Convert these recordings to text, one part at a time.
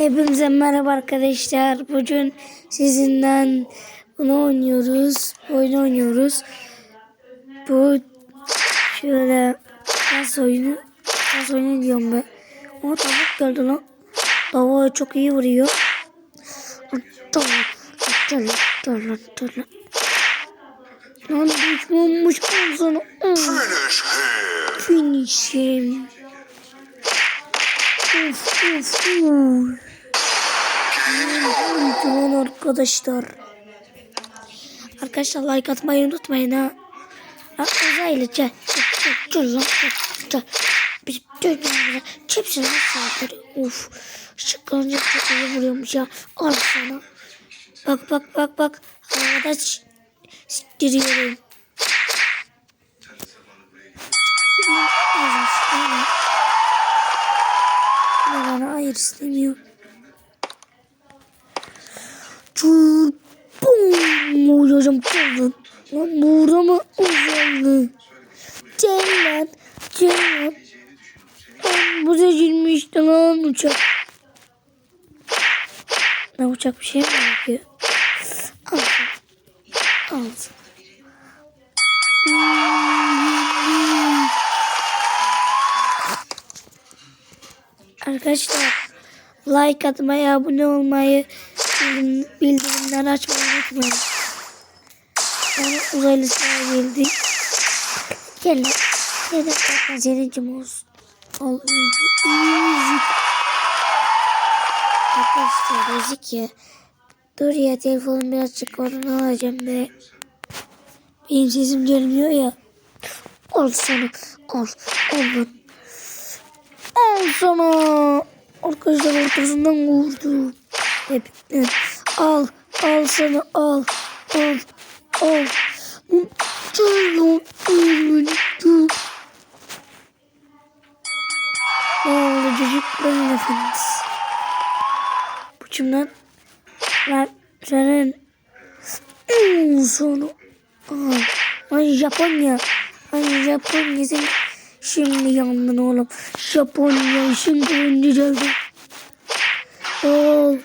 Hepinize merhaba arkadaşlar. Bugün sizinden bunu oynuyoruz. Oyun oynuyoruz. Bu şöyle nasıl oyunu nasıl oyunu diyorum ben. O tavuk geldi lan. Tavuğa çok iyi vuruyor. Lan düşmanmış sana. Finish him. Finish him. Uf uf uf. Tamam arkadaşlar. Arkadaşlar like atmayı unutmayın ha. Dönüyor. Çipsin lan saldırı. Uf. Şıklanınca çok iyi vuruyormuş ya. Al sana. Bak bak bak bak. Havada siktiriyorum. Hayır istemiyor. Bum. Hocam çaldın. Lan burada mı uzandı? Lan. Gel lan. Bu seçilmişti lan uçak. Ne uçak bir şey mi yapıyor? Al. Al. Arkadaşlar like atmayı, abone olmayı, bildirim- bildirimleri açmayı unutmayın. Yani uzaylı sıra geldi. Gel lan. Gel lan. Bakma senin olsun. Al müzik. Arkadaşlar müzik ya. Dur ya telefonum birazcık oradan alacağım be. Benim sesim gelmiyor ya. Al sana. Al. Al lan. Al sana. Arkadaşlar ortasından vurdu. Hepten. Al. Al sana al. Al. Al. Ne oldu çocukların efendisi? Lan senin. Hmm, sana. Al. Ay Japonya. Ay Japonya sen şimdi yandın oğlum. Japonya şimdi önce Ol.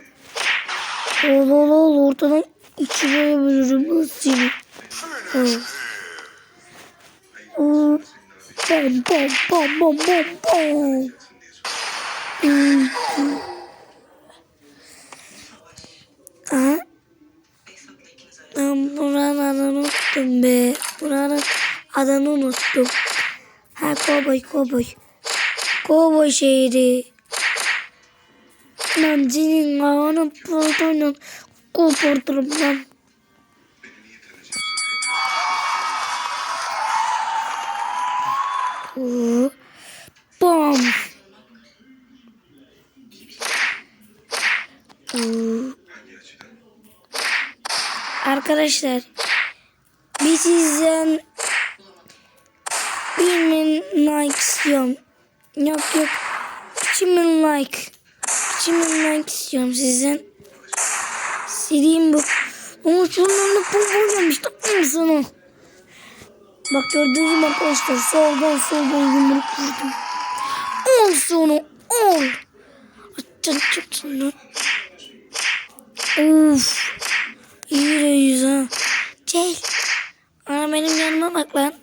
Ol ol ol ortadan içine. Ol. Bam bam bam bam bam bam. Hmm. Aha. Ben buranın adını unuttum be. Buranın adını unuttum. Ha kovboy kovboy. Kovboy şehri. Lan senin ağanı pırtayla Oo. Bam. Arkadaşlar bir sizden bir bin like istiyorum. Yok yok. İki bin like. İki bin like istiyorum sizden. Sileyim bu. Ama bulacağım işte. Al sana. Bak gördünüz mü arkadaşlar? Soldan soldan yumruk vurdum. Al sana. Al. Açın çıksın lan. Of. İyi reis ha. Gel. Ana benim yanıma bak lan.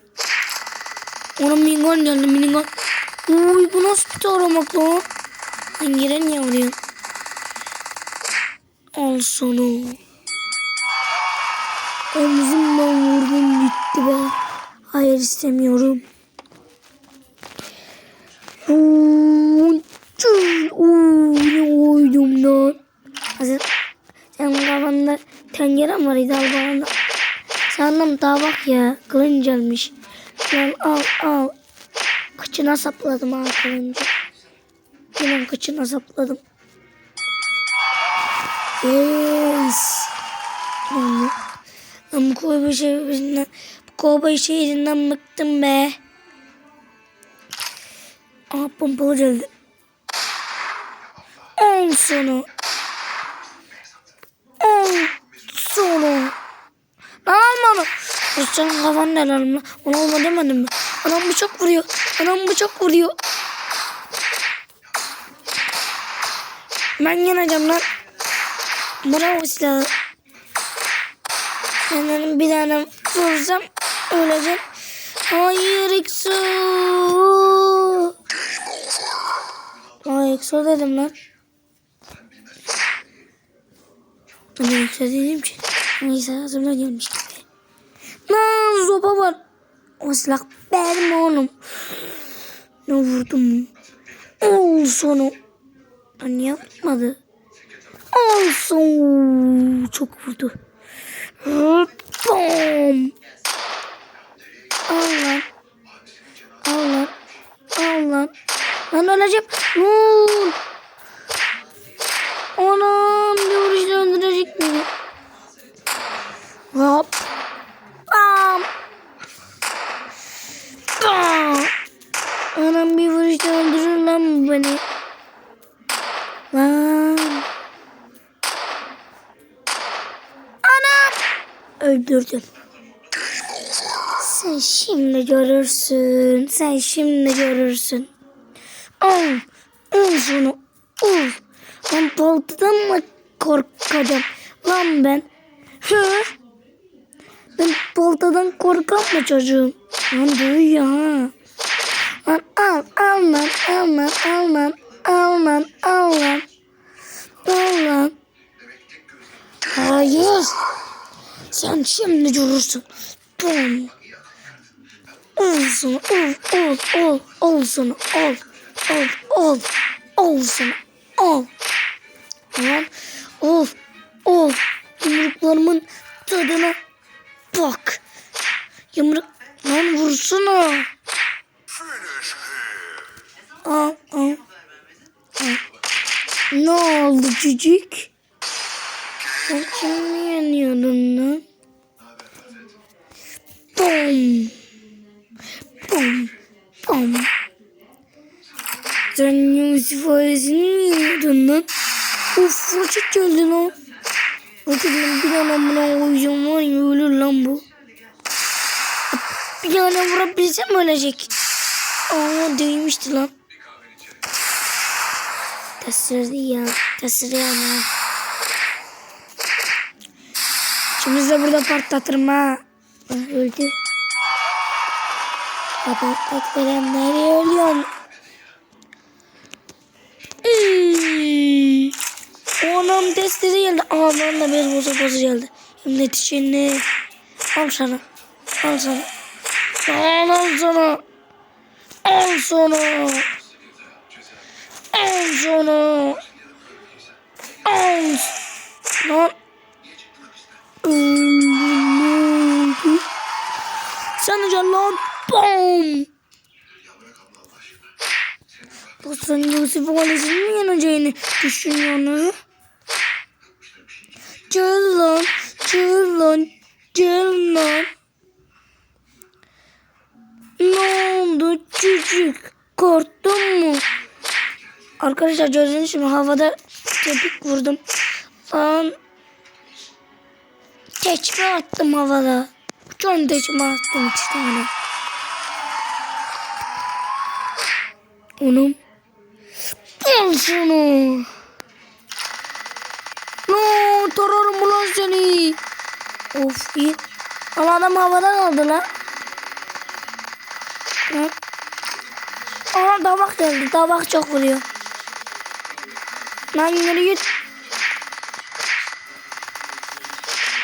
Ona mingon geldi mingon. Uy bu nasıl bir taramak lan? Lan yere niye vuruyorsun? Al sana. Omzumdan vurdum gitti be. Hayır istemiyorum. Uuu, ne oydum lan. Hazır. Senin kafanda tencere mi var İdal bana? Sandım daha bak ya. Kılınç gelmiş. Lan al al. Kıçına sapladım al kılıncı. Yine kıçına sapladım. Yes. Yani, ben bu kovboy şehrinden, kovboy şehrinden bıktım be. Aa pompalı geldi. En sonu. En sonu. Lan alma onu. Rusçanın kafanı da alalım lan. Ona olma demedim mi? Anam bıçak vuruyor. Anam bıçak vuruyor. Ben yeneceğim lan. Bravo silahı. Dedim bir tane vursam öleceğim. Hayır Exo. Ay Exo dedim lan. Ben Exo dedim ki. Neyse ağzımdan gelmiş gibi. Lan zoba var. O silah benim oğlum. Ne vurdum? Ol sonu. Lan vurmadı? Olsun. Çok vurdu. Bom. Al lan. Al lan. Al lan. Lan öleceğim. Lan. Anam bir vuruşla öldürecek beni. Hop. Bam. Bam. Anam bir vuruşla öldürür lan bu beni. Lan. Anam. Öldürdüm. Sen şimdi görürsün. Sen şimdi görürsün. Al. Al şunu. Al. Ben baltadan mı korkacağım? Lan ben. Hı? Ben baltadan korkan mı çocuğum? Lan dur ya. Lan al, al lan, al lan, al lan, al lan, al lan. Al. Hayır. Sen şimdi görürsün. Bum. Ol sana, ol, ol, ol, ol sana, ol, ol, ol, ol sana, ol. Lan, ol, ol. Yumruklarımın tadına bak. Yumruk, lan vursana. Finish him. Al, al, al. Ne oldu cücük? Sen kimi yeniyordun lan? Bum. Bum. Bum. Sen Yusuf ailesini mi yeniyordun lan? Of roket geldi lan. Roketin bir tane amına koyacağım var ya ölür lan bu. Bir tane vurabilsem ölecek. Aa değmişti lan. Tasırdı ya. Tasırdı ama. İkimiz de burada patlatırım ha. Ah, öldü. Patlat verem nereye ölüyorsun? Anam testleri geldi. Anam da bir bozu bozu geldi. Hem de tişini. Al sana. Al sana. Al al sana. Al sana. Al sana. Yusuf? Gel lan. Gel lan. Gel lan. Ne oldu çocuk? Korktun mu? Arkadaşlar gördüğünüz şimdi havada tepik vurdum. Lan Teçme attım havada. Çok teçme attım iki tane. Onun. Al şunu. No, tararım ulan seni. Of iyi. Ama adam havada kaldı lan. Hı? Aa tabak geldi. Tabak çok vuruyor. Lan yürü git.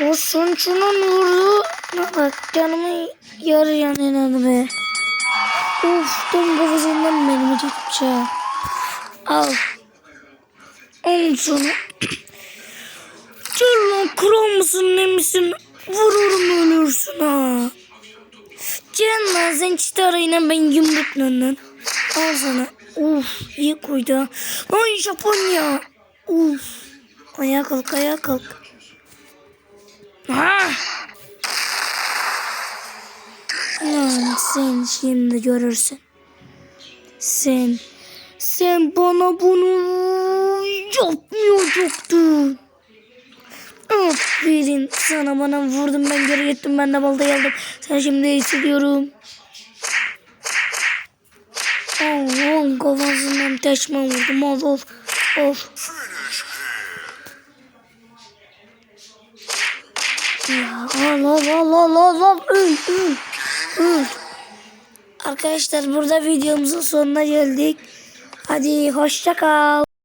O son şunun vurdu. Bak canımı yarı yanına be. Of tam kafasından benim gitmiş ha. Al. Al sana. Gel lan kral mısın ne misin? Vururum ölürsün ha. Gel lan sen çıtarayla ben yumrukla lan. Al sana. Uf iyi koydu. Ay Japonya. Uf. Ayağa kalk ayağa kalk. Ha! Lan sen şimdi görürsün. Sen, sen bana bunu yapmayacaktın. Aferin sana bana vurdum ben geri gittim ben de baltayı aldım. Sen şimdi hissediyorum. Allah'ım kafasından teşme vurdum al al al. Ya al al al al al al öl öl öl. Arkadaşlar burada videomuzun sonuna geldik. Hadi hoşça kal.